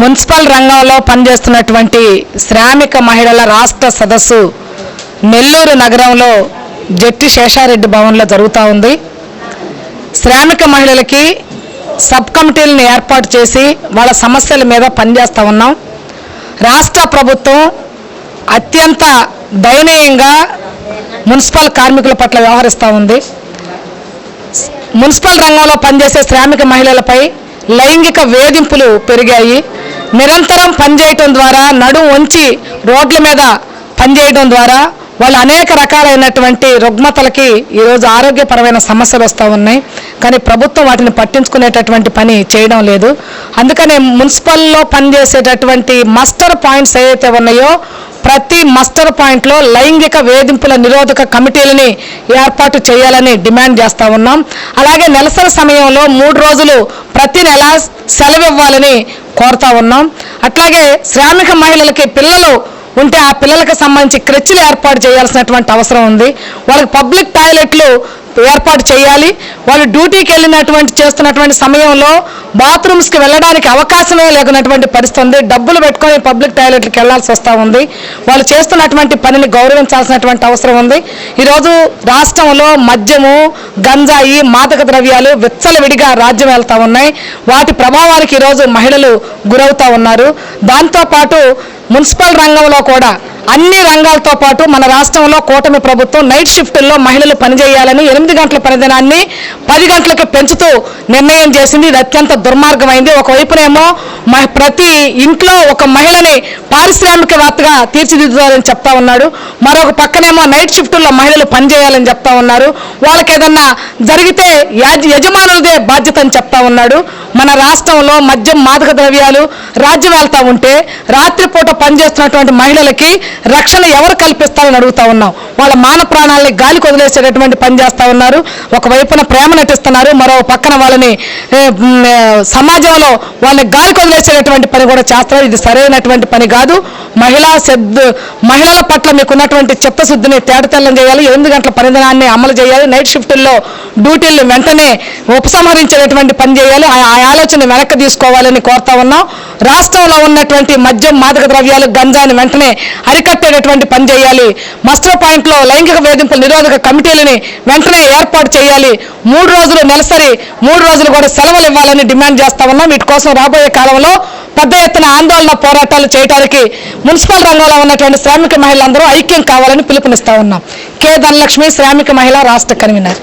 Municipal రంగంలో పనిచేస్తున్నటువంటి శ్రామిక మహిళల రాష్ట్ర సదస్సు నెల్లూరు నగరంలో జట్టి శేషారెడ్డి భవన్లో జరుగుతూ ఉంది. శ్రామిక మహిళలకి సబ్ కమిటీలను ఏర్పాటు చేసి వాళ్ళ సమస్యల మీద పనిచేస్తూ ఉన్నాం. రాష్ట్ర ప్రభుత్వం అత్యంత దయనీయంగా మున్సిపల్ కార్మికుల పట్ల వ్యవహరిస్తూ ఉంది. మున్సిపల్ రంగంలో పనిచేసే శ్రామిక మహిళలపై లైంగిక వేధింపులు పెరిగాయి. నిరంతరం పనిచేయటం ద్వారా నడుం ఉంచి రోడ్ల మీద పనిచేయడం ద్వారా వాళ్ళు అనేక రకాలైనటువంటి రుగ్మతలకి ఈరోజు ఆరోగ్యపరమైన సమస్యలు వస్తూ ఉన్నాయి. కానీ ప్రభుత్వం వాటిని పట్టించుకునేటటువంటి పని చేయడం లేదు. అందుకనే మున్సిపల్లో పనిచేసేటటువంటి మస్టర్ పాయింట్స్ ఏవైతే ఉన్నాయో ప్రతి మస్టర్ పాయింట్లో లైంగిక వేధింపుల నిరోధక కమిటీలని ఏర్పాటు చేయాలని డిమాండ్ చేస్తూ ఉన్నాం. అలాగే నెలసరి సమయంలో మూడు రోజులు ప్రతి నెల సెలవు ఇవ్వాలని కోరుతా ఉన్నాం. అట్లాగే శ్రామిక మహిళలకి పిల్లలు ఉంటే ఆ పిల్లలకు సంబంధించి క్రెచ్లు ఏర్పాటు చేయాల్సినటువంటి అవసరం ఉంది. వాళ్ళకి పబ్లిక్ టాయిలెట్లు ఏర్పాటు చేయాలి. వాళ్ళు డ్యూటీకి వెళ్ళినటువంటి చేస్తున్నటువంటి సమయంలో బాత్రూమ్స్కి వెళ్ళడానికి అవకాశమే లేకున్నటువంటి పరిస్థితి ఉంది. డబ్బులు పెట్టుకొని పబ్లిక్ టాయిలెట్కి వెళ్ళాల్సి వస్తూ ఉంది. వాళ్ళు చేస్తున్నటువంటి పనిని గౌరవించాల్సినటువంటి అవసరం ఉంది. ఈరోజు రాష్ట్రంలో మద్యము గంజాయి మాదక ద్రవ్యాలు విచ్చలవిడిగా రాజ్యం వెళ్తూ ఉన్నాయి. వాటి ప్రభావానికి ఈరోజు మహిళలు గురవుతూ ఉన్నారు. దాంతోపాటు మున్సిపల్ రంగంలో కూడా అన్ని రంగాలతో పాటు మన రాష్ట్రంలో కూటమి ప్రభుత్వం నైట్ షిఫ్టుల్లో మహిళలు పనిచేయాలని ఎనిమిది గంటల పనిదినాన్ని పది గంటలకు పెంచుతూ నిర్ణయం చేసింది. ఇది అత్యంత దుర్మార్గమైంది. ఒకవైపునేమో ప్రతి ఇంట్లో ఒక మహిళని పారిశ్రామికవేత్తగా తీర్చిదిద్దుతారని చెప్తా ఉన్నాడు. మరొక పక్కనేమో నైట్ షిఫ్టుల్లో మహిళలు పనిచేయాలని చెప్తా ఉన్నారు. వాళ్ళకి ఏదన్నా జరిగితే యాజ యజమానులదే బాధ్యత అని చెప్తా ఉన్నాడు. మన రాష్ట్రంలో మద్యం మాదక ద్రవ్యాలు రాజ్యం వెళ్తా ఉంటే రాత్రిపూట పనిచేస్తున్నటువంటి మహిళలకి రక్షణ ఎవరు కల్పిస్తారని అడుగుతా ఉన్నాం. వాళ్ళ మాన ప్రాణాలని గాలికి వదిలేసేటటువంటి పని చేస్తూ ఉన్నారు. ఒకవైపున ప్రేమ నటిస్తున్నారు. మరో పక్కన వాళ్ళని సమాజంలో వాళ్ళని గాలికి వదిలేసేటటువంటి పని కూడా చేస్తారు ఇది సరైనటువంటి పని కాదు. మహిళా శబ్ద మహిళల పట్ల మీకున్నటువంటి చిత్తశుద్ధిని తేడతెల్లం చేయాలి. ఎనిమిది గంటల పనిదినాన్ని అమలు చేయాలి. నైట్ షిఫ్టుల్లో డ్యూటీలు వెంటనే ఉపసంహరించేటటువంటి పని చేయాలి. ఆ ఆ ఆలోచన వెనక్కి తీసుకోవాలని కోరుతా ఉన్నాం. రాష్ట్రంలో ఉన్నటువంటి మద్యం మాదక ద్రవ్యాలు గంజాని వెంటనే అరికట్టేటటువంటి పని చేయాలి. మస్టర్ పాయింట్లో లైంగిక వేధింపుల నిరోధక కమిటీలని వెంటనే ఏర్పాటు చేయాలి. మూడు రోజులు నెలసరి మూడు రోజులు కూడా సెలవులు ఇవ్వాలని డిమాండ్ చేస్తా ఉన్నాం. వీటి కోసం రాబోయే కాలంలో పెద్ద ఎత్తున ఆందోళన పోరాటాలు చేయడానికి మున్సిపల్ రంగంలో ఉన్నటువంటి శ్రామిక మహిళలందరూ ఐక్యం కావాలని పిలుపునిస్తా ఉన్నాం. కె. ధనలక్ష్మి శ్రామిక మహిళ రాష్ట్ర కన్వీనర్.